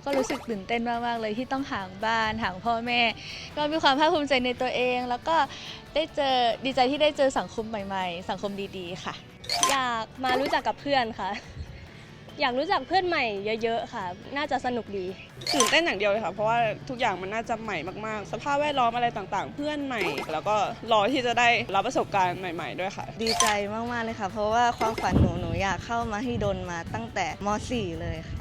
กนะคะก็รู้สึกตื่นเต้นมากๆเลยที่ต้องห่างบ้านห่างพ่อแม่ ก็มีความภาคภูมิใจในตัวเอง แล้วก็ได้เจอดีใจที่ได้เจอสังคมใหม่ๆ สังคมดีๆค่ะ อยากมารู้จักกับเพื่อนค่ะ อยากรู้จักเพื่อนใหม่เยอะๆค่ะ น่าจะสนุกดี ตื่นเต้นอย่างเดียวเลยค่ะเพราะว่าทุกอย่างมันน่าจะใหม่มากๆ สภาพแวดล้อมอะไรต่างๆ เพื่อนใหม่ แล้วก็รอที่จะได้รับประสบการณ์ใหม่ ๆ ด้วยค่ะ ดีใจมากๆเลยค่ะ เพราะว่าความฝันหนูหนูอยากเข้ามาฮิดนมาตั้งแต่ม .4 เลยค่ะ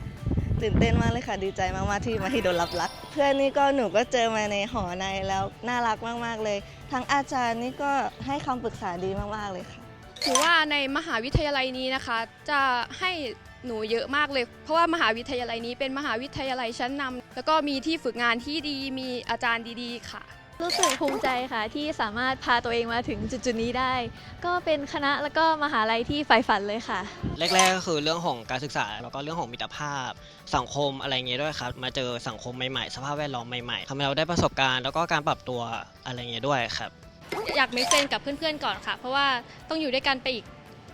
ตื่นเต้นมากเลยค่ะ ดีใจมากๆที่มาที่โดนรับรัก เพื่อนนี่ก็หนูก็เจอมาในหอในแล้วน่ารักมากๆเลย ทั้งอาจารย์นี่ก็ให้คำปรึกษาดีมากๆเลยค่ะ ถือว่าในมหาวิทยาลัยนี้นะคะ จะให้หนูเยอะมากเลย เพราะว่ามหาวิทยาลัยนี้เป็นมหาวิทยาลัยชั้นนำแล้วก็มีที่ฝึกงานที่ดีมีอาจารย์ดี ๆ ค่ะ รู้สึกภูมิใจค่ะที่สามารถพาตัวเองมาถึงจุดๆนี้ได้ ก็เป็นคณะแล้วก็มหาลัยที่ใฝ่ฝันเลยค่ะ แรกๆก็คือเรื่องของการศึกษาแล้วก็เรื่องของมิตรภาพ สังคมอะไรเงี้ยด้วยครับมาเจอสังคมใหม่ๆสภาพแวดล้อมใหม่ๆทำให้เราได้ประสบการณ์แล้วก็การปรับตัวอะไรเงี้ยด้วยครับ อยากไม่เซนกับเพื่อนๆก่อนค่ะ เพราะว่าต้องอยู่ด้วยกันไปอีก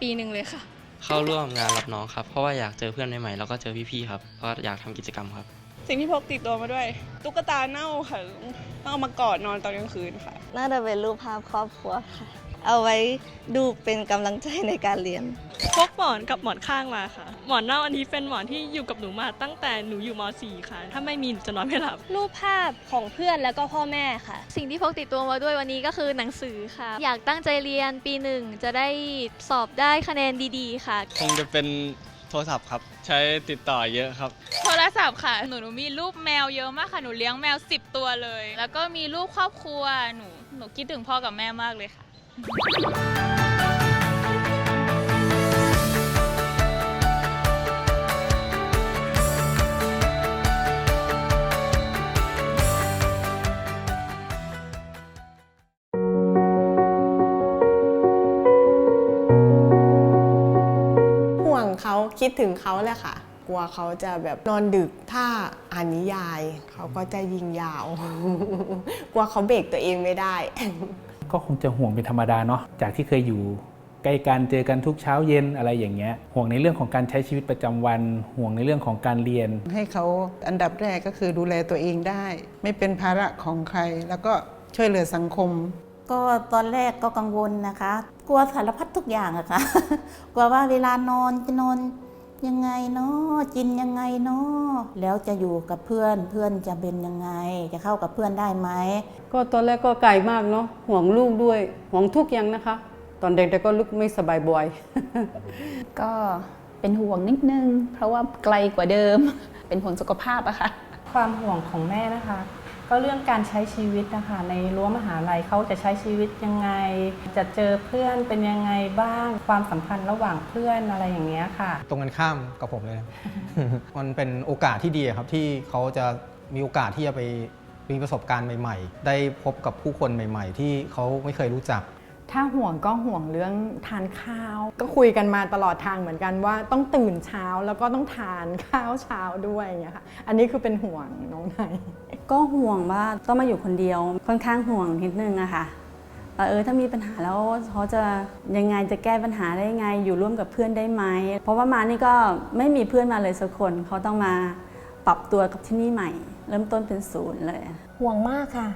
ปีหนึ่งเลยค่ะ เข้าร่วมงานรับน้องครับ เพราะว่าอยากเจอเพื่อนใหม่ๆแล้วก็เจอพี่ๆครับเพราะอยากทำกิจกรรมครับ สิ่งที่พกติดตัวมาด้วย ตุ๊กตาเน่าค่ะต้องเอามากอดนอนตอนกลางคืนค่ะ น่าจะเป็นรูปภาพครอบครัวค่ะ เอาไว้ดูเป็นกำลังใจในการเรียน พกหมอนกับหมอนข้างมาค่ะ หมอนเน่าอันนี้เป็นหมอนที่อยู่กับหนูมาตั้งแต่หนูอยู่ม .4 ค่ะ ถ้าไม่มีหนูจะนอนไม่หลับ รูปภาพของเพื่อนแล้วก็พ่อแม่ค่ะ สิ่งที่พกติดตัวมาด้วยวันนี้ก็คือหนังสือค่ะ อยากตั้งใจเรียนปีหนึ่งจะได้สอบได้คะแนนดีๆค่ะ คงจะเป็น โทรศัพท์ครับ ใช้ติดต่อเยอะครับ โทรศัพท์ค่ะ หนูหนูมีรูปแมวเยอะมากค่ะ หนูเลี้ยงแมว 10 ตัวเลย แล้วก็มีรูปครอบครัว หนู หนูคิดถึงพ่อกับแม่มากเลยค่ะ คิดถึงเขาแหละค่ะ กลัวเขาจะแบบนอนดึกถ้าอ่านนิยาย เขาก็จะยิงยาว กลัวเขาเบรกตัวเองไม่ได้ ก็คงจะห่วงเป็นธรรมดาเนาะจากที่เคยอยู่ใกล้กันเจอกันทุกเช้าเย็นอะไรอย่างเงี้ยห่วงในเรื่องของการใช้ชีวิตประจำวัน ห่วงในเรื่องของการเรียน ให้เขาอันดับแรกก็คือดูแลตัวเองได้ ไม่เป็นภาระของใคร แล้วก็ช่วยเหลือสังคม ก็ตอนแรกก็กังวลนะคะ กลัวสารพัดทุกอย่างอะค่ะกลัวว่าเวลานอนจะนอน ยังไงเนาะกินยังไงเนาะแล้วจะอยู่กับเพื่อนเพื่อนจะเป็นยังไง จะเข้ากับเพื่อนได้ไหมก็ตอนแรกก็ไกลมากเนาะห่วงลูกด้วยห่วงทุกอย่างนะคะ ตอนเด็กๆก็ลุกไม่สบายบ่อย ก็เป็นห่วงนิดนึง เพราะว่าไกลกว่าเดิม เป็นห่วงสุขภาพอะค่ะความห่วงของแม่นะคะ ก็เรื่องการใช้ชีวิตนะคะในรั้วมหาลัยเขาจะใช้ชีวิตยังไง จะเจอเพื่อนเป็นยังไงบ้าง ความสัมพันธ์ระหว่างเพื่อนอะไรอย่างเงี้ยค่ะ ตรงกันข้ามกับผมเลยนะ มันเป็นโอกาสที่ดีครับที่เขาจะมีโอกาสที่จะไปมีประสบการณ์ใหม่ ๆ ได้พบกับผู้คนใหม่ ๆ ที่เขาไม่เคยรู้จัก ถ้าห่วงก็ห่วงเรื่องทานข้าว ก็คุยกันมาตลอดทางเหมือนกันว่าต้องตื่นเช้าแล้วก็ต้องทานข้าวเช้าด้วยอย่างเงี้ยค่ะ อันนี้คือเป็นห่วงน้องไนายก็ห่วงว่าต้องมาอยู่คนเดียวค่อนข้างห่วงนิดนึงอะค่ะว่าเออถ้ามีปัญหาแล้วเขาจะยังไงจะแก้ปัญหาได้ยังไง อยู่ร่วมกับเพื่อนได้ไหมเพราะว่ามานี่ก็ไม่มีเพื่อนมาเลยสักคนเขาต้องมาปรับตัวกับที่นี่ใหม่ เริ่มต้นเป็นศูนย์เลย ห่วงมากค่ะ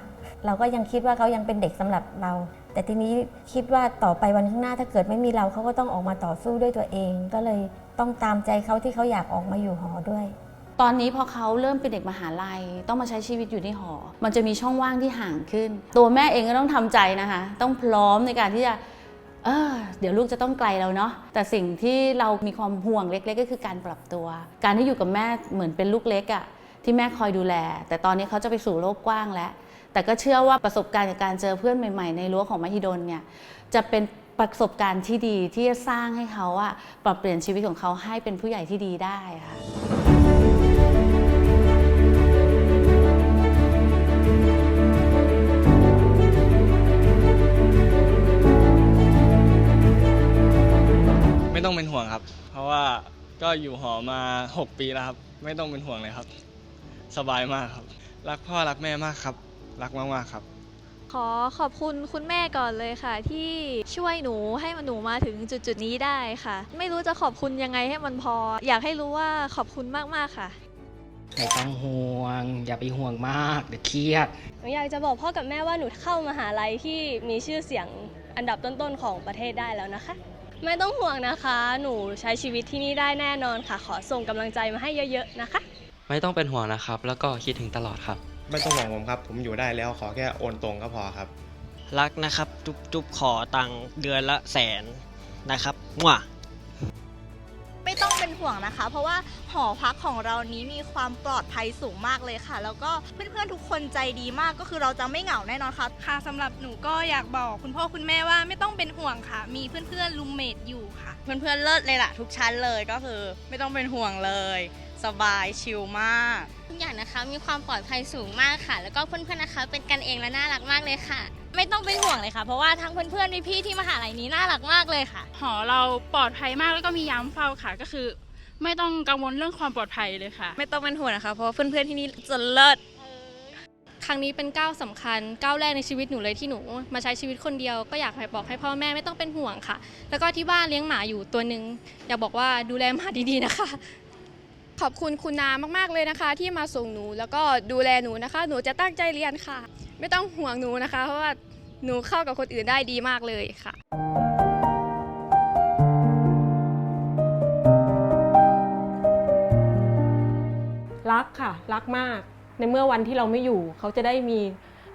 เราก็ยังคิดว่าเขายังเป็นเด็กสำหรับเรา แต่ทีนี้คิดว่าต่อไปวันข้างหน้าถ้าเกิดไม่มีเราเขาก็ต้องออกมาต่อสู้ด้วยตัวเอง ก็เลยต้องตามใจเขาที่เขาอยากออกมาอยู่หอด้วย ตอนนี้พอเขาเริ่มเป็นเด็กมหาลัย ต้องมาใช้ชีวิตอยู่ในหอ มันจะมีช่องว่างที่ห่างขึ้น ตัวแม่เองก็ต้องทำใจนะคะ ต้องพร้อมในการที่จะเออเดี๋ยวลูกจะต้องไกลแล้วเนาะแต่สิ่งที่เรามีความห่วงเล็ก ๆ ก็คือการปรับตัว การที่อยู่กับแม่เหมือนเป็นลูกเล็กอะ่ะที่แม่คอยดูแล แต่ตอนนี้เขาจะไปสู่โลกกว้างแล้ว แต่ก็เชื่อว่าประสบการณ์กับการเจอเพื่อนใหม่ ๆ ในรั้วของมหิดลเนี่ยจะเป็นประสบการณ์ที่ดีที่จะสร้างให้เขาอะปรับเปลี่ยนชีวิตของเขาให้เป็นผู้ใหญ่ที่ดีได้ค่ะไม่ต้องเป็นห่วงครับ เพราะว่าก็อยู่หอมา 6 ปีแล้วครับ ไม่ต้องเป็นห่วงเลยครับ สบายมากครับ รักพ่อรักแม่มากครับ รักมากๆครับ ขอขอบคุณคุณแม่ก่อนเลยค่ะ ที่ช่วยหนูให้หนูมาถึงจุดจุดๆนี้ได้ค่ะ ไม่รู้จะขอบคุณยังไงให้มันพอ อยากให้รู้ว่าขอบคุณมากๆค่ะ ไม่ต้องห่วง อย่าไปห่วงมากเดี๋ยวเครียด หนูอยากจะบอกพ่อกับแม่ว่าหนูเข้ามหาลัยที่มีชื่อเสียงอันดับต้นๆของประเทศได้แล้วนะคะ ไม่ต้องห่วงนะคะ หนูใช้ชีวิตที่นี่ได้แน่นอนค่ะ ขอส่งกำลังใจมาให้เยอะๆนะคะ ไม่ต้องเป็นห่วงนะครับ แล้วก็คิดถึงตลอดครับ ไม่ต้องห่วงผมครับ ผมอยู่ได้แล้วขอแค่โอนตรงก็พอครับ รักนะครับ จุ๊บจุ๊บขอตังค์เดือนละแสนนะครับมั่วไม่ต้องเป็นห่วงนะคะ เพราะว่าหอพักของเรานี้มีความปลอดภัยสูงมากเลยค่ะ แล้วก็เพื่อนๆทุกคนใจดีมากก็คือเราจะไม่เหงาแน่นอนค่ะ ค่ะสำหรับหนูก็อยากบอกคุณพ่อคุณแม่ว่าไม่ต้องเป็นห่วงค่ะ มีเพื่อนๆรูมเมทอยู่ค่ะ เพื่อนๆเลิศเลยล่ะ ทุกชั้นเลยก็คือ ไม่ต้องเป็นห่วงเลย สบายชิลมาก ทุกอย่างนะคะมีความปลอดภัยสูงมากค่ะ แล้วก็เพื่อนๆนะคะ เป็นกันเองและน่ารักมากเลยค่ะ ไม่ต้องเป็นห่วงเลยค่ะ เพราะว่าทั้งเพื่อนๆพี่ๆที่มหาลัยนี้น่ารักมากเลยค่ะ หอเราปลอดภัยมากแล้วก็มียามเฝ้าค่ะก็คือ ไม่ต้องกังวลเรื่องความปลอดภัยเลยค่ะ ไม่ต้องเป็นห่วงนะคะ เพราะว่าเพื่อนๆที่นี่จะเลิศครั้งนี้เป็นก้าวสำคัญก้าวแรกในชีวิตหนูเลยที่หนู มาใช้ชีวิตคนเดียวก็อยากให้บอกให้พ่อแม่ไม่ต้องเป็นห่วงค่ะ แล้วก็ที่บ้านเลี้ยงหมาอยู่ตัวหนึ่งอยากบอกว่าดูแลหมาดีๆนะคะ ขอบคุณคุณนามากๆเลยนะคะ ที่มาส่งหนูแล้วก็ดูแลหนูนะคะ หนูจะตั้งใจเรียนค่ะ ไม่ต้องห่วงหนูนะคะ เพราะว่าหนูเข้ากับคนอื่นได้ดีมากเลยค่ะรักค่ะ รักมาก ในเมื่อวันที่เราไม่อยู่ เขาจะได้มี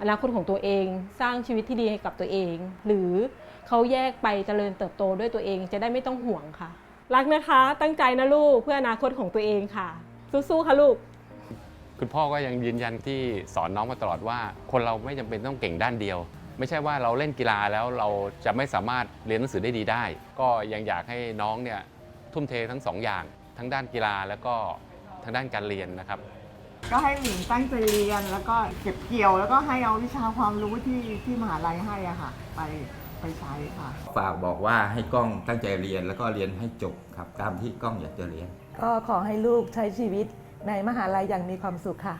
อนาคตของตัวเอง สร้างชีวิตที่ดีให้กับตัวเอง หรือเขาแยกไปเจริญเติบโตด้วยตัวเองจะได้ไม่ต้องห่วงค่ะ รักนะคะ ตั้งใจนะลูกเพื่ออนาคตของตัวเองค่ะ สู้ๆค่ะลูก คุณพ่อก็ยังยืนยันที่สอนน้องมาตลอดว่า คนเราไม่จำเป็นต้องเก่งด้านเดียว ไม่ใช่ว่าเราเล่นกีฬาแล้วเราจะไม่สามารถเรียนหนังสือได้ดีได้ ก็ยังอยากให้น้องเนี่ยทุ่มเททั้งสองอย่าง ทั้งด้านกีฬาแล้วก็ทางด้านการเรียนนะครับ ก็ให้หมิงตั้งใจเรียนแล้วก็เก็บเกี่ยว แล้วก็ให้เอาวิชาความรู้ที่ที่มหาลัยให้อะค่ะ ไป ไปใช้ค่ะ ฝากบอกว่าให้กล้องตั้งใจเรียนแล้วก็เรียนให้จบครับตามที่กล้องอยากจะเรียน ก็ขอให้ลูกใช้ชีวิตในมหาลัยอย่างมีความสุขค่ะ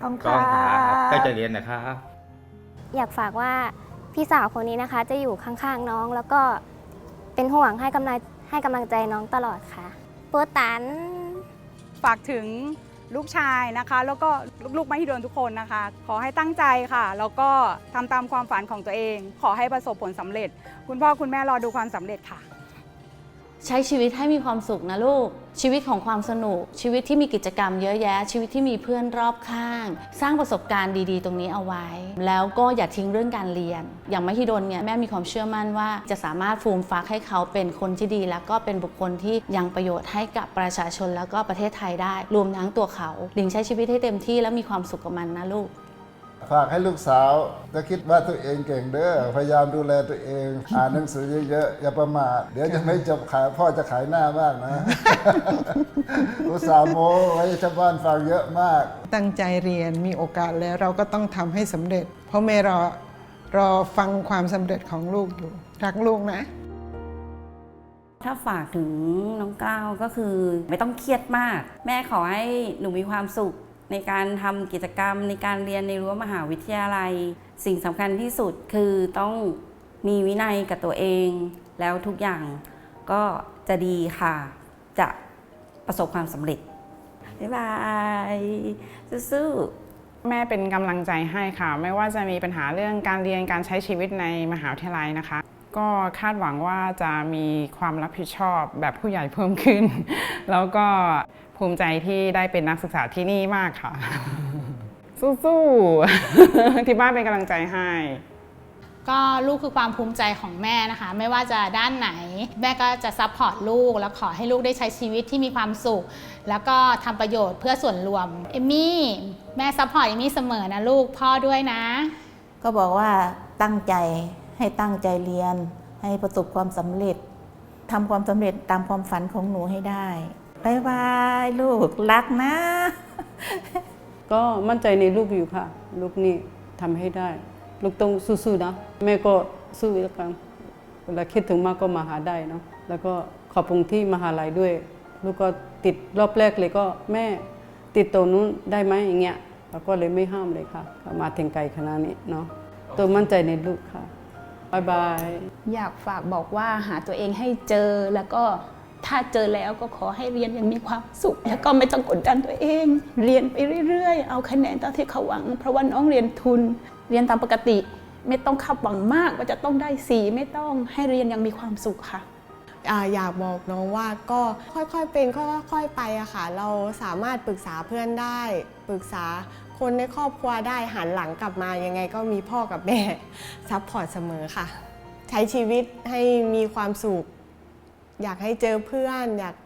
ขอบคุณกล้องคค่ะรับตั้งใจเรียนนะครับ อยากฝากว่าพี่สาวคนนี้นะคะ จะอยู่ข้างๆน้องแล้วก็เป็นห่วงให้กำลังให้กำลังใจน้องตลอดค่ะโปตัน ฝากถึง ลูกชายนะคะ แล้วก็ลูกๆมหิดลทุกคนนะคะ ขอให้ตั้งใจค่ะ แล้วก็ทำตามความฝันของตัวเอง ขอให้ประสบผลสำเร็จ คุณพ่อคุณแม่รอดูความสำเร็จค่ะ ใช้ชีวิตให้มีความสุขนะลูก ชีวิตของความสนุก ชีวิตที่มีกิจกรรมเยอะแยะ ชีวิตที่มีเพื่อนรอบข้าง สร้างประสบการณ์ดีๆ ตรงนี้เอาไว้ แล้วก็อย่าทิ้งเรื่องการเรียน อย่างมหิดลเนี่ยแม่มีความเชื่อมั่นว่า จะสามารถฟูมฟักให้เขาเป็นคนที่ดี แล้วก็เป็นบุคคลที่ยังประโยชน์ให้กับประชาชนแล้วก็ประเทศไทยได้ รวมทั้งตัวเขาหลิงใช้ชีวิตให้เต็มที่และมีความสุขกับมันนะลูก ฝากให้ลูกสาว ก็คิดว่าตัวเองเก่งเด้อพยายามดูแลตัวเอง อ่านหนังสือเยอะๆอย่าประมาทเดี๋ยวจะไม่จบขายพ่อจะขายหน้ามากนะลูกสาวโมไว้ชาวบ้านฟังเยอะมาก ตั้งใจเรียนมีโอกาสแล้วเราก็ต้องทำให้สำเร็จ เพราะเมย์รอรอฟังความสำเร็จของลูกอยู่รักลูกนะ ถ้าฝากถึงน้องก้าวก็คือไม่ต้องเครียดมาก แม่ขอให้หนูมีความสุข ในการทำกิจกรรม ในการเรียนในรั้วมหาวิทยาลัย สิ่งสำคัญที่สุดคือต้องมีวินัยกับตัวเอง แล้วทุกอย่างก็จะดีค่ะ จะประสบความสำเร็จ บ๊ายบายสู้ๆแม่เป็นกำลังใจให้ค่ะ ไม่ว่าจะมีปัญหาเรื่องการเรียนการใช้ชีวิตในมหาวิทยาลัยนะคะ ก็คาดหวังว่าจะมีความรับผิดชอบแบบผู้ใหญ่เพิ่มขึ้น แล้วก็ ภูมิใจที่ได้เป็นนักศึกษาที่นี่มากค่ะ สู้ๆ ที่บ้านเป็นกำลังใจให้ ก็ลูกคือความภูมิใจของแม่นะคะ ไม่ว่าจะด้านไหน แม่ก็จะซัพพอร์ตลูก แล้วขอให้ลูกได้ใช้ชีวิตที่มีความสุข แล้วก็ทำประโยชน์เพื่อส่วนรวม เอมมี่ แม่ซัพพอร์ตเอมมี่เสมอนะลูกพ่อด้วยนะ ก็บอกว่าตั้งใจให้ตั้งใจเรียน ให้ประสบความสำเร็จทำความสำเร็จตามความฝันของหนูให้ได้ บายบายลูกรักนะ ก็มั่นใจในลูกอยู่ค่ะ ลูกนี่ทำให้ได้ ลูกต้องสู้ๆนะ แม่ก็สู้แล้วกันเวลาคิดถึงมากก็มาหาได้เนาะแล้วก็ขอบคุณที่มหาลัยด้วย ลูกก็ติดรอบแรกเลยก็แม่ติดตัวนู้นได้ไหมอย่างเงี้ยเราก็เลยไม่ห้ามเลยค่ะก็มาถึงไกลขนาดนี้เนาะตัวมั่นใจในลูกค่ะบายบาย อยากฝากบอกว่าหาตัวเองให้เจอแล้วก็ ถ้าเจอแล้วก็ขอให้เรียนอย่างมีความสุข แล้วก็ไม่ต้องกดดันตัวเอง เรียนไปเรื่อยๆ เอาคะแนนตามที่เขาหวัง เพราะว่าน้องเรียนทุน เรียนตามปกติ ไม่ต้องคาดหวังมากว่าจะต้องได้สีไม่ต้องให้เรียนอย่างมีความสุขค่ะอ่าอยากบอกน้องว่าก็ค่อยๆเป็นค่อยๆไปอะค่ะ เราสามารถปรึกษาเพื่อนได้ปรึกษาคนในครอบครัวได้หันหลังกลับมายังไงก็มีพ่อกับแม่ซัพพอร์ตเสมอค่ะ ใช้ชีวิตให้มีความสุข อยากให้เจอเพื่อน อยาก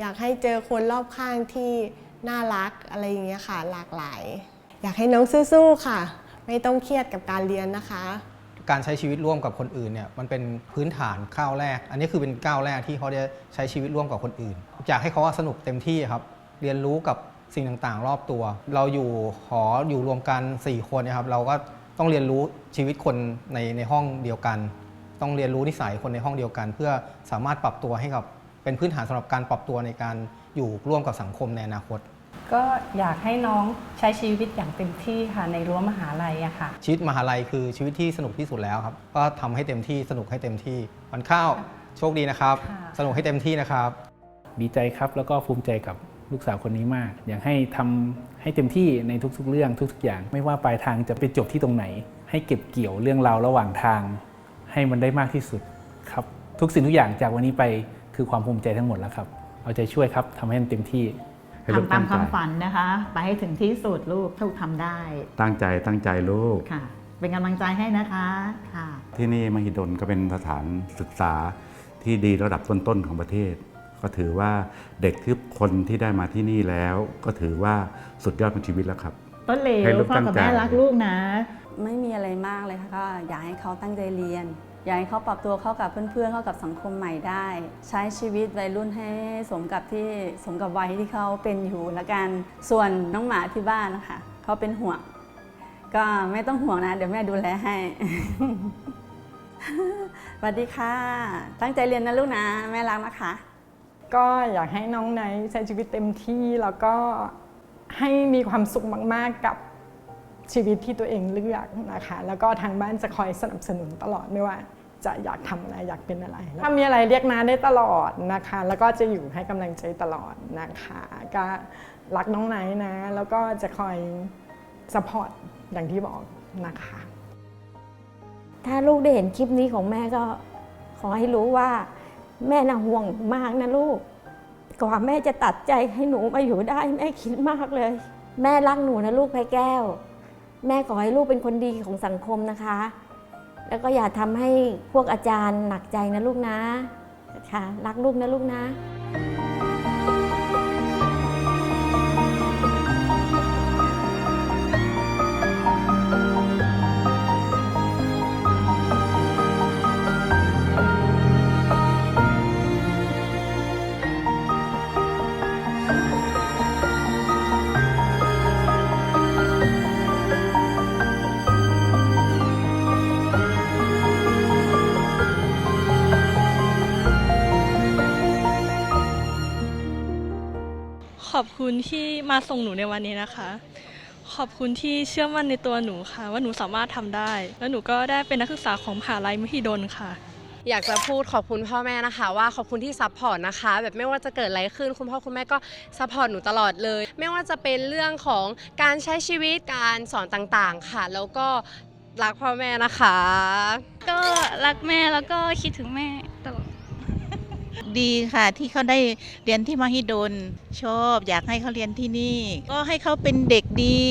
อยากให้เจอคนรอบข้างที่น่ารักอะไรอย่างเงี้ยค่ะ หลากหลาย อยากให้น้องสู้ๆค่ะ ไม่ต้องเครียดกับการเรียนนะคะ การใช้ชีวิตร่วมกับคนอื่นเนี่ยมันเป็นพื้นฐานก้าวแรก อันนี้คือเป็นก้าวแรกที่เขาจะใช้ชีวิตร่วมกับคนอื่นอยากให้เขาสนุกเต็มที่ครับเรียนรู้กับสิ่งต่างๆ รอบตัว เราอยู่หออยู่รวมกัน 4 คนนะครับ เราก็ต้องเรียนรู้ชีวิตคนในในห้องเดียวกัน ต้องเรียนรู้นิสัยคนในห้องเดียวกัน เพื่อสามารถปรับตัวให้กับเป็นพื้นฐานสำหรับการปรับตัวในการอยู่ร่วมกับสังคมในอนาคต ก็อยากให้น้องใช้ชีวิตอย่างเต็มที่ค่ะในรั้วมหาลัยอะค่ะ ชีวิตมหาลัยคือชีวิตที่สนุกที่สุดแล้วครับ ก็ทำให้เต็มที่สนุกให้เต็มที่วันข้าวโชคดีนะครับสนุกให้เต็มที่นะครับ ดีใจครับ แล้วก็ภูมิใจกับลูกสาวคนนี้มาก อยากให้ทำให้เต็มที่ในทุกๆ เรื่องทุก ๆ อย่าง ไม่ว่าปลายทางจะไปจบที่ตรงไหน ให้เก็บเกี่ยวเรื่องราวระหว่างทาง ให้มันได้มากที่สุดครับทุกสิ่งทุกอย่างจากวันนี้ไปคือความภูมิใจทั้งหมดแล้วครับ เอาใจช่วยครับทำให้มันเต็มที่ให้ลูกทำตามงคใจวามฝันนะคะ ไปให้ถึงที่สุดลูกลูกทำได้ ตั้งใจตั้งใจลูกค่ะ เป็นกำลังใจให้นะคะค่ะ ที่นี่มหิดลก็เป็นสถานศึกษาที่ดีระดับต้นๆของประเทศ ก็ถือว่าเด็กทุกคนที่ได้มาที่นี่แล้ว ก็ถือว่าสุดยอดของชีวิตแล้วครับต้นเหลให้วลูกพ่อตั้งกับใจแม่รักลูกนะ ไม่มีอะไรมากเลยค่ะก็อยากให้เขาตั้งใจเรียน อยากให้เขาปรับตัวเข้ากับเพื่อนๆ เข้ากับสังคมใหม่ได้ ใช้ชีวิตวัยรุ่นให้สมกับที่สมกับวัยที่เขาเป็นอยู่ละกัน ส่วนน้องหมาที่บ้านนะคะเขาเป็นห่วง ก็ไม่ต้องห่วงนะ เดี๋ยวแม่ดูแลให้สวัสดีค่ะ ตั้งใจเรียนนะลูกนะ แม่รักนะคะ ก็อยากให้น้องไนท์ใช้ชีวิตเต็มที่แล้วก็ให้มีความสุขมาก ๆ กับ ชีวิตที่ตัวเองเลือกนะคะแล้วก็ทางบ้านจะคอยสนับสนุนตลอดไม่ว่าจะอยากทำอะไรอยากเป็นอะไร ถ้ามีอะไรเรียกน้าได้ตลอดนะคะ แล้วก็จะอยู่ให้กำลังใจตลอดนะคะก็รักน้องไนท์นะ แล้วก็จะคอยสปอร์ตอย่างที่บอกนะคะ ถ้าลูกได้เห็นคลิปนี้ของแม่ก็ขอให้รู้ว่า แม่น่ะห่วงมากนะลูกกว่าแม่จะตัดใจให้หนูมาอยู่ได้แม่คิดมากเลย แม่รักหนูนะลูกไพแก้ว แม่ขอให้ลูกเป็นคนดีของสังคมนะคะ แล้วก็อย่าทำให้พวกอาจารย์หนักใจนะลูกนะค่ะรักลูกนะลูกนะ คุณที่มาส่งหนูในวันนี้นะคะ ขอบคุณที่เชื่อมั่นในตัวหนูค่ะ ว่าหนูสามารถทำได้ แล้วหนูก็ได้เป็นนักศึกษาของมหาลัยมหิดลค่ะ อยากจะพูดขอบคุณพ่อแม่นะคะ ว่าขอบคุณที่ซัพพอร์ตนะคะ แบบไม่ว่าจะเกิดอะไรขึ้นคุณพ่อคุณแม่ก็ซัพพอร์ตหนูตลอดเลย ไม่ว่าจะเป็นเรื่องของการใช้ชีวิตการสอนต่างๆค่ะ แล้วก็รักพ่อแม่นะคะ ก็รักแม่แล้วก็คิดถึงแม่ตลอด ดีค่ะที่เขาได้เรียนที่มหิดล ชอบอยากให้เขาเรียนที่นี่ ก็ให้เขาเป็นเด็กดี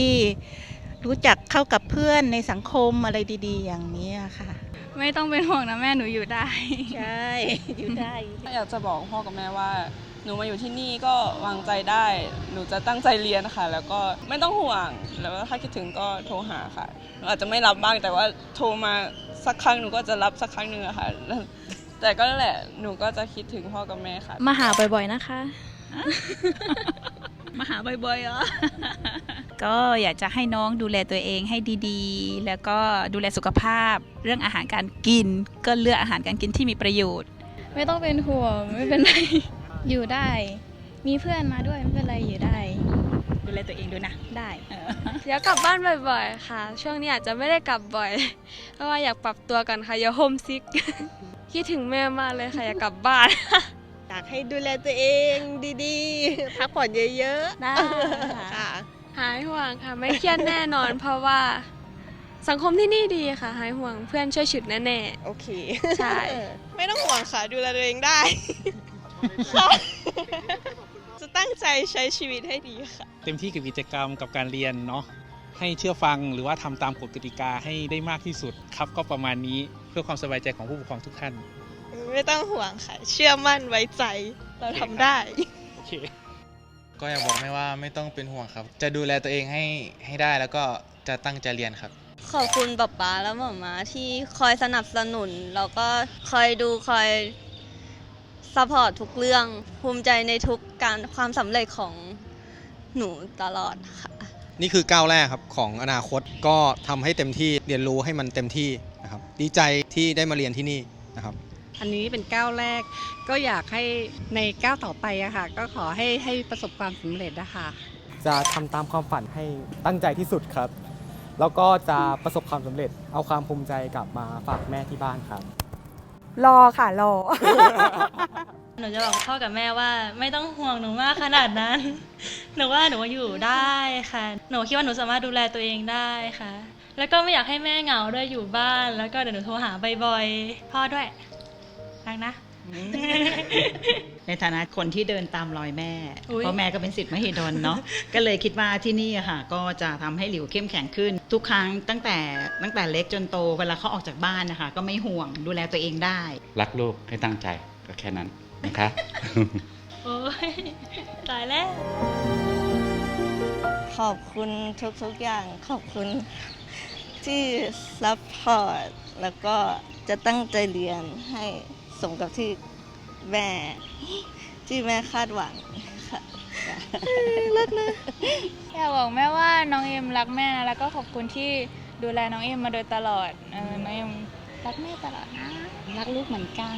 รู้จักเข้ากับเพื่อนในสังคมอะไรดีๆ อย่างนี้อะค่ะ ไม่ต้องเป็นห่วงนะแม่หนูอยู่ได้ ใช่อยู่ได้อยากจะบอกพ่อกับแม่ว่า หนูมาอยู่ที่นี่ก็วางใจได้ หนูจะตั้งใจเรียนค่ะ แล้วก็ไม่ต้องห่วงแล้วถ้าคิดถึงก็โทรหาค่ะหนูอาจจะไม่รับบ้างแต่ว่าโทรมาสักครั้งหนูก็จะรับสักครั้งหนึ่งอะค่ะ แต่ก็นั่นแหละหนูก็จะคิดถึงพ่อกับแม่ค่ะ มาหาบ่อยๆนะคะ มาหาบ่อยๆเหรอ ก็อยากจะให้น้องดูแลตัวเองให้ดีๆ แล้วก็ดูแลสุขภาพ เรื่องอาหารการกิน ก็เลือกอาหารการกินที่มีประโยชน์ ไม่ต้องเป็นห่วงไม่เป็นไร อยู่ได้ มีเพื่อนมาด้วยไม่เป็นไรอยู่ได้ ดดูแลตัวเองด้วยนะ ได้อยากกลับบ้านบ่อยๆ ค่ะ ช่วงนี้อาจจะไม่ได้กลับบ่อย เพราะว่าอยากปรับตัวกันค่ะอย่าโฮมซิก คิดถึงแม่มากเลยค่ะอยากกลับบ้าน อยากให้ดูแลตัวเองดีๆ พักผ่อนเยอะๆได้ค่ะค่ะหายห่วงค่ะ ไม่เครียดแน่นอน เพราะว่า สังคมที่นี่ดีค่ะ หายห่วงเพื่อนช่วยฉุดแน่ๆโอเคใช่ ไม่ต้องห่วงค่ะ ดูแลตัวเองได้ ค่ะจะ ตั้งใจใช้ชีวิตให้ดีค่ะ เต็มที่กับกิจกรรมกับการเรียนเนาะให้เชื่อฟังหรือว่าทำตามกฎกติกาให้ได้มากที่สุดครับ ก็ประมาณนี้เพื่อความสบายใจของผู้ปกครองทุกท่าน ไม่ต้องห่วงค่ะ เชื่อมั่นไว้ใจเราทำได้โอเคก็อยากบอกแม่ว่าไม่ต้องเป็นห่วงครับ จะดูแลตัวเองให้ให้ได้แล้วก็จะตั้งใจเรียนครับ ขอบคุณป๊าป๊าและหม่าม้าที่คอยสนับสนุนแล้วก็คอยดูคอย ซัพพอร์ตทุกเรื่องภูมิใจในทุกการความสำเร็จของหนูตลอดค่ะ นี่คือก้าวแรกครับของอนาคตก็ทำให้เต็มที่เรียนรู้ให้มันเต็มที่นะครับดีใจที่ได้มาเรียนที่นี่นะครับ อันนี้เป็นก้าวแรก ก็อยากให้ในก้าวต่อไปอะค่ะ ก็ขอให้ให้ประสบความสำเร็จนะคะจะทำตามความฝันให้ตั้งใจที่สุดครับ แล้วก็จะประสบความสำเร็จเอาความภูมิใจกลับมาฝากแม่ที่บ้านครับ รอค่ะรอ หนูจะบอกพ่อกับแม่ว่าไม่ต้องห่วงหนูมากขนาดนั้น หนูว่าหนูอยู่ได้ค่ะ หนูคิดว่าหนูสามารถดูแลตัวเองได้ค่ะ แล้วก็ไม่อยากให้แม่เหงาด้วยอยู่บ้าน แล้วก็เดี๋ยวหนูโทรหาบ่อยๆ พ่อด้วยรักนะ ในฐานะคนที่เดินตามรอยแม่อุ๊ยเพราะแม่ก็เป็นสิทธิ์มหิดลเนาะ ก็เลยคิดว่าที่นี่อะค่ะ ก็จะทำให้หลิวเข้มแข็งขึ้น ทุกครั้งตั้งแต่ตั้งแต่เล็กจนโต เวลาเขาออกจากบ้านนะคะ ก็ไม่ห่วงดูแลตัวเองได้ รักลูกให้ตั้งใจก็แค่นั้นนะคะ โอ้ยตายแล้ว ขอบคุณทุกๆอย่างขอบคุณที่ซัพพอร์ตแล้วก็จะตั้งใจเรียนให้ สมกับที่แม่ที่แม่คาดหวังค่ะรักนะอยากบอกแม่ว่าน้องเอ็มรักแม่นะแล้วก็ขอบคุณที่ดูแลน้องเอ็มมาโดยตลอดเออน้องเอ็มรักแม่ตลอดนะรักลูกเหมือนกัน